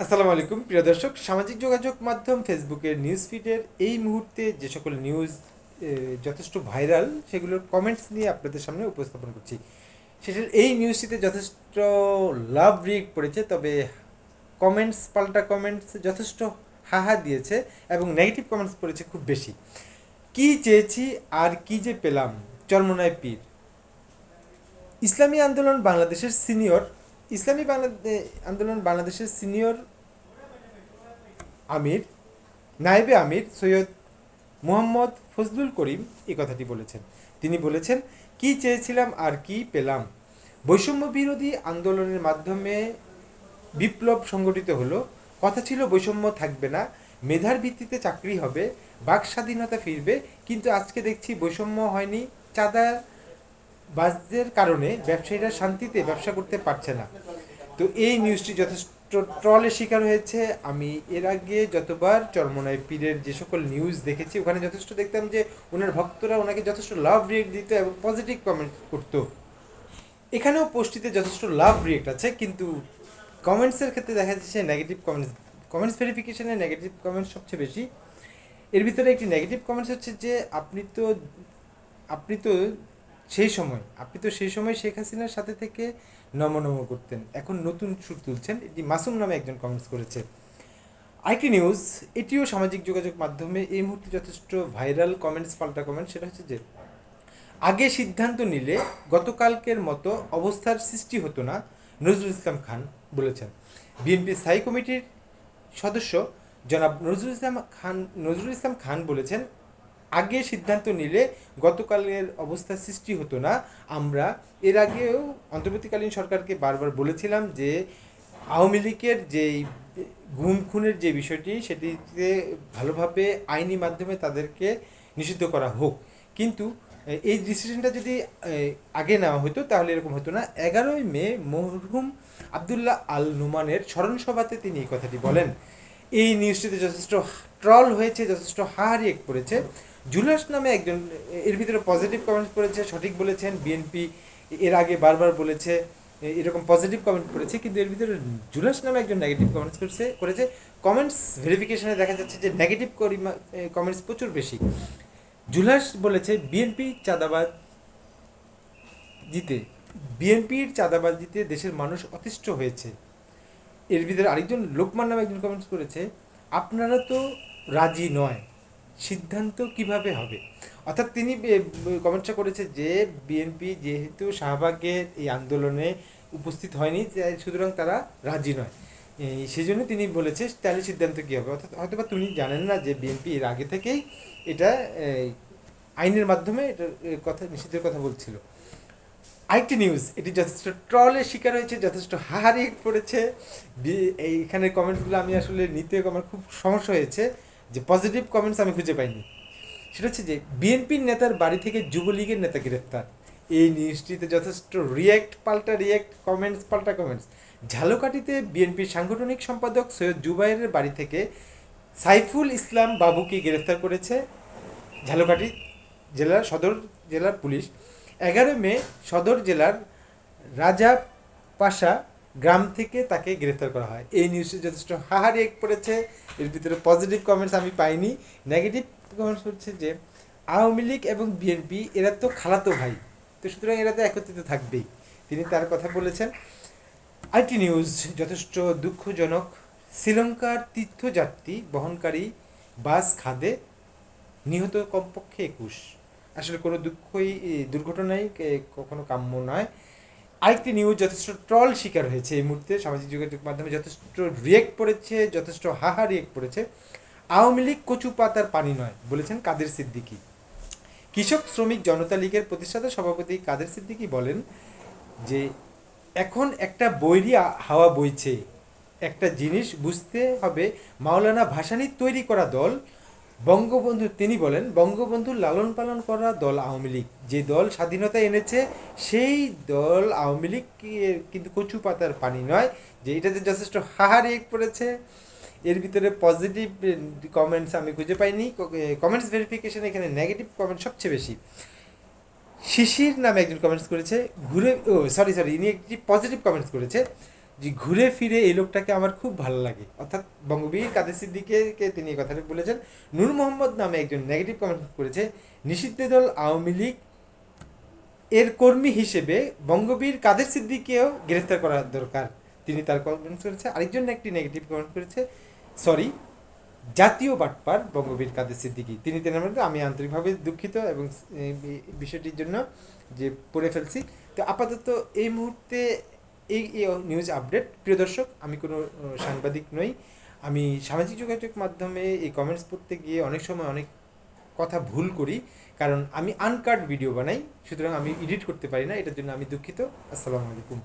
আসসালামু আলাইকুম, প্রিয় দর্শক। সামাজিক যোগাযোগ মাধ্যম ফেসবুকের নিউজ ফিডের এই মুহূর্তে যে সকল নিউজ যথেষ্ট ভাইরাল সেগুলোর কমেন্টস নিয়ে আপনাদের সামনে উপস্থাপন করছি। সেটার এই নিউজটিতে যথেষ্ট লাভ রিয়েক্ট পড়েছে, তবে কমেন্টস পাল্টা কমেন্টস যথেষ্ট হাহা দিয়েছে এবং নেগেটিভ কমেন্টস পড়েছে খুব বেশি। কি চেয়েছি, আর কি যে পেলাম? চরমনায় পীর। ইসলামী আন্দোলন বাংলাদেশের সিনিয়র ইসলামী বাংলা আন্দোলন বাংলাদেশের সিনিয়র আমির, নায়েবে আমির সৈয়দ মোহাম্মদ ফজলুল করিম এ কথাটি বলেছেন। তিনি বলেছেন, কি চেয়েছিলাম আর কি পেলাম? বৈষম্য বিরোধী আন্দোলনের মাধ্যমে বিপ্লব সংগঠিত হলো। কথা ছিল, বৈষম্য থাকবে না, মেধার ভিত্তিতে চাকরি হবে, বাক স্বাধীনতা ফিরবে, কিন্তু আজকে দেখছি বৈষম্য হয়নি চাঁদা বাজদের কারণে ব্যবসায়ীরা শান্তিতে ব্যবসা করতে পারছে না। তো এই নিউজটি যথেষ্ট ট্রলের শিকার হয়েছে। আমি এর আগে যতবার চরমনায় পীরের যে সকল নিউজ দেখেছি, ওখানে যথেষ্ট দেখতাম যে ওনার ভক্তরা ওনাকে যথেষ্ট লাভ রিয়েক্ট দিত এবং পজিটিভ কমেন্ট করতো। এখানেও পোস্টটিতে যথেষ্ট লাভ রিয়েক্ট আছে, কিন্তু কমেন্টসের ক্ষেত্রে দেখা যাচ্ছে নেগেটিভ কমেন্টস কমেন্টস ভেরিফিকেশনে নেগেটিভ কমেন্টস সবচেয়ে বেশি। এর ভিতরে একটি নেগেটিভ কমেন্টস হচ্ছে যে, আপনি তো আপনি তো সেই সময়, আপনি তো সেই সময় শেখ হাসিনার সাথে থেকে নম নম করতেন। এখন নতুন সুর তুলছেন। এটি মাসুম নামে একজন কমেন্টস করেছে। আইটি নিউজ, এটিও সামাজিক যোগাযোগ মাধ্যমে এই মুহূর্তে যথেষ্ট ভাইরাল কমেন্টস, পাল্টা কমেন্ট সেটা হচ্ছে যে, আগে সিদ্ধান্ত নিলে গতকালকের মতো অবস্থার সৃষ্টি হতো না, নজরুল ইসলাম খান বলেছেন। বিএনপি স্থায়ী কমিটির সদস্য জনাব নজরুল ইসলাম খান, নজরুল ইসলাম খান বলেছেন আগে সিদ্ধান্ত নিলে গতকালের অবস্থা সৃষ্টি হতো না। আমরা এর আগেও অন্তর্বর্তীকালীন সরকারকে বারবার বলেছিলাম যে আওয়ামী লীগের যেই গুম খুনের যে বিষয়টি, সেটিতে ভালোভাবে আইনি মাধ্যমে তাদেরকে নিষিদ্ধ করা হোক। কিন্তু এই ডিসিশনটা যদি আগে নেওয়া হতো, তাহলে এরকম হতো না। এগারোই মে মরহুম আবদুল্লাহ আল নুমানের স্মরণ সভাতে তিনি এই কথাটি বলেন। এই নিউজটিতে যথেষ্ট ট্রল হয়েছে, যথেষ্ট হারিয়ে করেছে। জুলাস নামে একজন, এর ভিতরে পজিটিভ কমেন্ট করেছে, সঠিক বলেছেন বিএনপি এর আগে বারবার বলেছে, এরকম পজিটিভ কমেন্ট করেছে, কিন্তু এর ভিতরে জুলাস নামে একজন নেগেটিভ কমেন্টস করেছে করেছে। কমেন্টস ভেরিফিকেশনে দেখা যাচ্ছে যে নেগেটিভ কমেন্টস প্রচুর বেশি। জুলাস বলেছে বিএনপি চাঁদাবাদ জিতে বিএনপির চাঁদাবাদ জিতে দেশের মানুষ অতিষ্ঠ হয়েছে। এর ভিতরে আরেকজন লোকমান নামে একজন কমেন্টস করেছে, আপনারা তো রাজি নয়, সিদ্ধান্ত কীভাবে হবে? অর্থাৎ তিনি কমেন্টটা করেছে যে, বিএনপি যেহেতু শাহবাগের এই আন্দোলনে উপস্থিত হয়নি সুতরাং তারা রাজি নয়। সেই জন্য তিনি বলেছে, তাহলে সিদ্ধান্ত কী হবে? অর্থাৎ হয়তো বা তিনি জানেন না যে, বিএনপি এর আগে থেকেই এটা আইনের মাধ্যমে এটার কথা, নিষিদ্ধের কথা বলছিল। আরেকটি নিউজ এটি যথেষ্ট ট্রলের শিকার হয়েছে, যথেষ্ট হাহারি পড়েছে এইখানে কমেন্টসগুলো আমি আসলে নিতে আমার খুব সমস্যা হয়েছে যে পজিটিভ কমেন্টস আমি খুঁজে পাইনি। সেটা হচ্ছে যে বিএনপির নেতার বাড়ি থেকে যুবলীগের নেতা গ্রেপ্তার। এই নিউজটিতে যথেষ্ট রিয়্যাক্ট পাল্টা রিয়্যাক্ট কমেন্টস পাল্টা কমেন্টস ঝালকাঠিতে বিএনপির সাংগঠনিক সম্পাদক সৈয়দ জুবাইরের বাড়ি থেকে সাইফুল ইসলাম বাবুকে গ্রেফতার করেছে। ঝালকাঠি জেলার সদর জেলার পুলিশ। এগারো মে সদর জেলার রাজা পাশা গ্রাম থেকে তাকে গ্রেফতার করা হয়। এই নিউজটি যথেষ্ট হাহারি এক পড়েছে। এর ভিতরে পজিটিভ কমেন্টস আমি পাইনি। নেগেটিভ কমেন্টস হচ্ছে যে, আওয়ামী লীগ এবং বিএনপি এরা তো খালাতো ভাই। তো সুতরাং এরা তো একত্রিত থাকবেই। তিনি তার কথা বলেছেন। আইটি নিউজ যথেষ্ট দুঃখজনক। শ্রীলঙ্কার তীর্থযাত্রী বহনকারী বাস খাদে নিহত কমপক্ষে একুশ। আসলে কোনো দুঃখই দুর্ঘটনাই কখনো কাম্য নয়। আরেকটি নিউজ যথেষ্ট ট্রল শিকার হয়েছে এই মুহূর্তে। সামাজিক যোগাযোগ মাধ্যমে যথেষ্ট রিয়েক্ট পড়েছে, যথেষ্ট হাহা রিয়েক্ট পড়েছে। আওয়ামী লীগ কচু পাতার পানি নয়, বলেছেন কাদের সিদ্দিকী। কৃষক শ্রমিক জনতা লীগের প্রতিষ্ঠাতা সভাপতি কাদের সিদ্দিকী বলেন যে, এখন একটা বৈরী হাওয়া বইছে। একটা জিনিস বুঝতে হবে, মাওলানা ভাসানী তৈরি করা দল বঙ্গবন্ধু, তিনি বলেন, বঙ্গবন্ধু লালন পালন করা দল আওয়ামী লীগ। যে দল স্বাধীনতা এনেছে, সেই দল আওয়ামী লীগ কিন্তু কচু পাতার পানি নয়, যে এটাতে যথেষ্ট হাহারি এক পড়েছে। এর ভিতরে পজিটিভ কমেন্টস আমি খুঁজে পাইনি। কমেন্টস ভেরিফিকেশন এখানে নেগেটিভ কমেন্ট সবচেয়ে বেশি। শিশির নামে একজন কমেন্টস করেছে, ঘুরে, ও সরি সরি ইনি একটি পজিটিভ কমেন্টস করেছে। যে ঘুরে ফিরে এই লোকটাকে আমার খুব ভালো লাগে। অর্থাৎ বঙ্গবীর কাদের সিদ্দিকে তিনি এই কথাটা বলেছেন, নূর মোহাম্মদ নামে একজন নেগেটিভ কমেন্ট করেছে, নিষিদ্ধ দল আওয়ামী লীগ এর কর্মী হিসেবে বঙ্গবীর কাদের সিদ্দিকেও গ্রেফতার করা দরকার। তিনি তার কমেন্ট করেছে, আরেকজন একটি নেগেটিভ কমেন্ট করেছে সরি জাতীয় বাটপার বঙ্গবীর কাদের সিদ্দিকি। তিনি তেনার মধ্যে আমি আন্তরিকভাবে দুঃখিত এবং বিষয়টির জন্য যে পড়ে ফেলছি। তো আপাতত এই মুহূর্তে এই নিউজ আপডেট প্রিয় দর্শক, আমি কোনো সাংবাদিক নই। আমি সামাজিক যোগাযোগ মাধ্যমে এই কমেন্টস পড়তে গিয়ে অনেক সময় অনেক কথা ভুল করি। কারণ আমি আনকাট ভিডিও বানাই, সুতরাং আমি এডিট করতে পারি না, এটার জন্য আমি দুঃখিত। আসসালামু আলাইকুম।